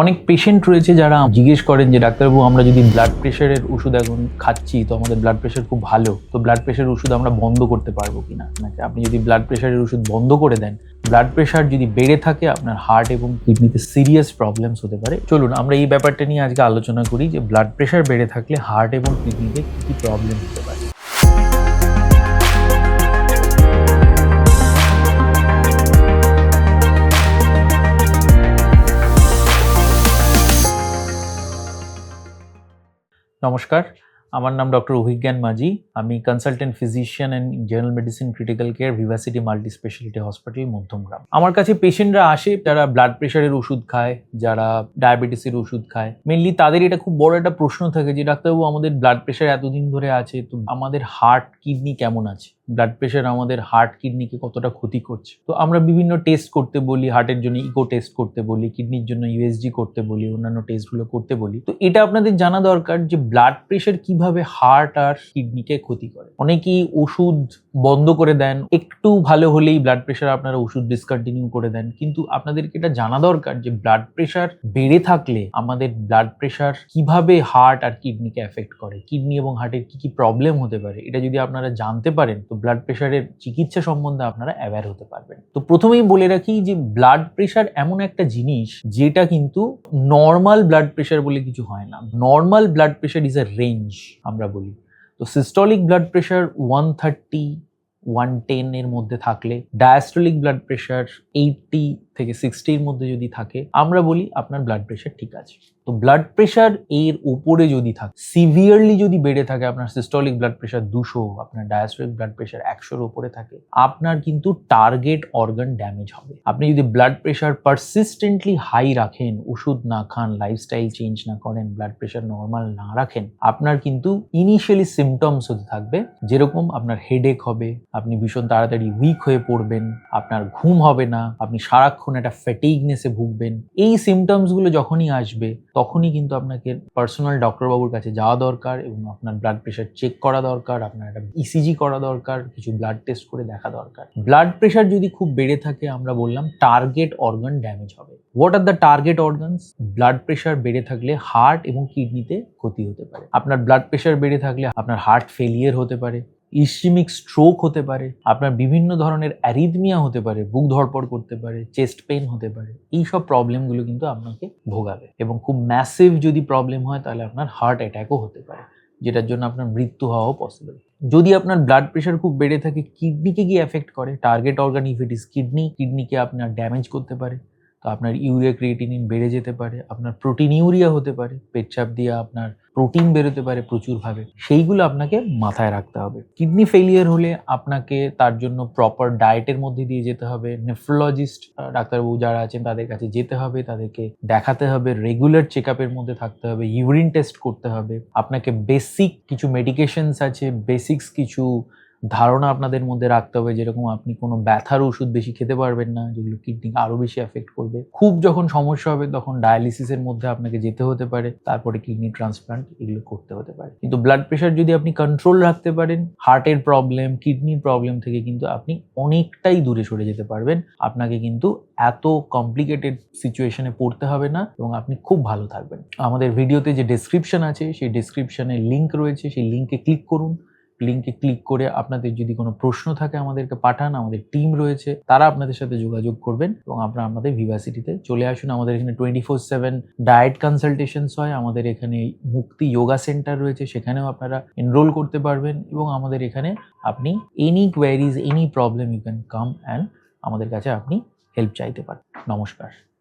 অনেক পেশেন্ট রয়েছে যারা জিজ্ঞেস করেন যে, ডাক্তারবাবু, আমরা যদি ব্লাড প্রেশারের ওষুধ এখন খাচ্ছি, তো আমাদের ব্লাড প্রেশার খুব ভালো, তো ব্লাড প্রেশারের ওষুধ আমরা বন্ধ করতে পারব কিনা? নাকি, আপনি যদি ব্লাড প্রেশারের ওষুধ বন্ধ করে দেন ব্লাড প্রেশার যদি বেড়ে থাকে, আপনার হার্ট এবং কিডনিতে সিরিয়াস প্রবলেমস হতে পারে। চলুন, আমরা এই ব্যাপারটা নিয়ে আজকে আলোচনা করি যে ব্লাড প্রেশার বেড়ে থাকলে হার্ট এবং কিডনিতে কী কী প্রবলেম হতে পারে। নমস্কার, আমার নাম ডক্টর অভিজ্ঞান মাঝি। আমি consultant physician and general medicine critical care Vivacity multi speciality hospital Madhyamgram. আমার কাছে পেশেন্টরা আসে, যারা ব্লাড প্রেশারের ওষুধ খায়, যারা ডায়াবেটিসের ওষুধ খায়। মেনলি তাদের এটা খুব বড় একটা প্রশ্ন থাকে যে, ডাক্তারবাবু, আমাদের ব্লাড প্রেশার এতদিন ধরে আছে, তো আমাদের হার্ট কিডনি কেমন আছে? ব্লাড প্রেশার আমাদের হার্ট কিডনিকে কতটা ক্ষতি করছে। তো আমরা বিভিন্ন টেস্ট করতে বলি হার্টের জন্য ইকো টেস্ট করতে বলি কিডনির জন্য ইউএসজি করতে বলি, অন্যান্য টেস্টগুলো করতে বলি। তো এটা আপনাদের জানা দরকার যে ব্লাড প্রেশার কীভাবে হার্ট আর কিডনিকে ক্ষতি করে। অনেকেই ওষুধ বন্ধ করে দেন, একটু ভালো হলেই ব্লাড প্রেশার আপনারা ওষুধ ডিসকন্টিনিউ করে দেন। কিন্তু আপনাদেরকে এটা জানা দরকার যে ব্লাড প্রেশার বেড়ে থাকলে আমাদের ব্লাড প্রেশার কীভাবে হার্ট আর কিডনিকে এফেক্ট করে। কিডনি এবং হার্টের কি কি প্রবলেম হতে পারে, এটা যদি আপনারা জানতে পারেন, তো ব্লাড প্রেশারের চিকিৎসা সম্বন্ধে আপনারা অ্যাওয়্যার হতে পারবেন। তো প্রথমেই বলে রাখি যে ব্লাড প্রেশার এমন একটা জিনিস যেটা কিন্তু নর্মাল ব্লাড প্রেশার বলে কিছু হয় না। Normal blood pressure is a range আমরা বলি। তো systolic blood pressure one thirty one টেনের মধ্যে থাকলে ডায়াস্টলিক ব্লাড প্রেশার এইটটি থেকে সিক্সটির মধ্যে যদি থাকে, আমরা বলি আপনার ব্লাড প্রেশার ঠিক আছে। তো ব্লাড প্রেশার এর উপরে যদি থাকে সিভিয়ারলি যদি বেড়ে থাকে আপনার সিস্টলিক ব্লাড প্রেশার দুশো, আপনার ডায়াস্টলিক ব্লাড প্রেশার একশোর উপরে থাকে, আপনার কিন্তু টার্গেট অর্গান ড্যামেজ হবে। আপনি যদি ব্লাড প্রেশার পারসিস্টেন্টলি হাই রাখেন, ওষুধ না খান লাইফস্টাইল চেঞ্জ না করেন ব্লাড প্রেশার নর্মাল না রাখেন, আপনার কিন্তু ইনিশিয়ালি সিমটমস হতে থাকবে। যেরকম আপনার হেডেক হবে, আপনি ভীষণ তাড়াতাড়ি উইক হয়ে পড়বেন, আপনার ঘুম হবে না, আপনি সারাক্ষণ একটা ফ্যাটিগনেসে ভুগবেন, এই সিমটমসগুলো যখনই আসবে, তখনই কিন্তু আপনাকে পার্সোনাল ডক্টরবাবুর কাছে যাওয়া দরকার এবং আপনার ব্লাড প্রেশার চেক করা দরকার, আপনার একটা ইসিজি করা দরকার, কিছু ব্লাড টেস্ট করে দেখা দরকার। ব্লাড প্রেশার যদি খুব বেড়ে থাকে, আমরা বললাম টার্গেট অর্গান ড্যামেজ হবে। What are the target organs blood pressure বেড়ে থাকলে হার্ট এবং কিডনিতে ক্ষতি হতে পারে। আপনার ব্লাড প্রেশার বেড়ে থাকলে আপনার হার্ট ফেলিয়ার হতে পারে। ইস্কিমিক স্ট্রোক হতে পারে, আপনার বিভিন্ন ধরনের অ্যারিদমিয়া হতে পারে, বুক ধরপড় করতে পারে চেস্ট পেন হতে পারে এই সব প্রবলেমগুলো কিন্তু আপনাকে ভোগাবে এবং খুব ম্যাসিভ যদি প্রবলেম হয় তাহলে আপনার হার্ট অ্যাট্যাকও হতে পারে, যেটার জন্য আপনার মৃত্যু হওয়াও পসিবল যদি আপনার ব্লাড প্রেশার খুব বেড়ে থাকে কিডনিকে কি এফেক্ট করে? Target organ if it is kidney কিডনিকে আপনার ড্যামেজ করতে পারে, তো আপনার ইউরিয়া ক্রিয়েটিনিন বেড়ে যেতে পারে, আপনার প্রোটিন ইউরিয়া হতে পারে পেটচাপ দিয়ে আপনার প্রোটিন বেরোতে পারে প্রচুরভাবে, সেইগুলো আপনাকে মাথায় রাখতে হবে। কিডনি ফেলিয়ার হলে আপনাকে তার জন্য প্রপার ডায়েটের মধ্যে দিয়ে যেতে হবে। নেফ্রোলজিস্ট ডাক্তারবাবু যারা আছেন তাদের কাছে যেতে হবে, তাদেরকে দেখাতে হবে রেগুলার চেক আপের মধ্যে থাকতে হবে ইউরিন টেস্ট করতে হবে। আপনাকে বেসিক কিছু মেডিকেশনস আছে বেসিক্স কিছু ধারণা আপনাদের মধ্যে রাখতে হবে যেরকম আপনি কোনো ব্যথার ওষুধ বেশি খেতে পারবেন না, যেগুলো কিডনিকে আরও বেশি এফেক্ট করবে। খুব যখন সমস্যা হবে তখন ডায়ালিসিসের মধ্যে আপনাকে যেতে হতে পারে, তারপরে কিডনি ট্রান্সপ্লান্ট এগুলো করতে হতে পারে। কিন্তু ব্লাড প্রেশার যদি আপনি কন্ট্রোল রাখতে পারেন হার্টের প্রবলেম কিডনির প্রবলেম থেকে কিন্তু আপনি অনেকটাই দূরে সরে যেতে পারবেন। আপনাকে কিন্তু এত কমপ্লিকেটেড সিচুয়েশনে পড়তে হবে না এবং আপনি খুব ভালো থাকবেন। আমাদের ভিডিওতে যে ডেসক্রিপশন আছে, সেই ডেসক্রিপশনে লিঙ্ক রয়েছে, সেই লিঙ্কে ক্লিক করুন। লিঙ্কে ক্লিক করে আপনাদের যদি কোনো প্রশ্ন থাকে আমাদেরকে পাঠান, আমাদের টিম রয়েছে, তারা আপনাদের সাথে যোগাযোগ করবেন এবং আপনারা আমাদের ভিভাসিটিতে চলে আসুন। আমাদের এখানে twenty four seven diet consultations হয়, আমাদের এখানে মুক্তি যোগা সেন্টার রয়েছে, সেখানেও আপনারা এনরোল করতে পারবেন এবং আমাদের এখানে আপনি any queries any problem you can come and আমাদের কাছে আপনি হেল্প চাইতে পারেন। নমস্কার।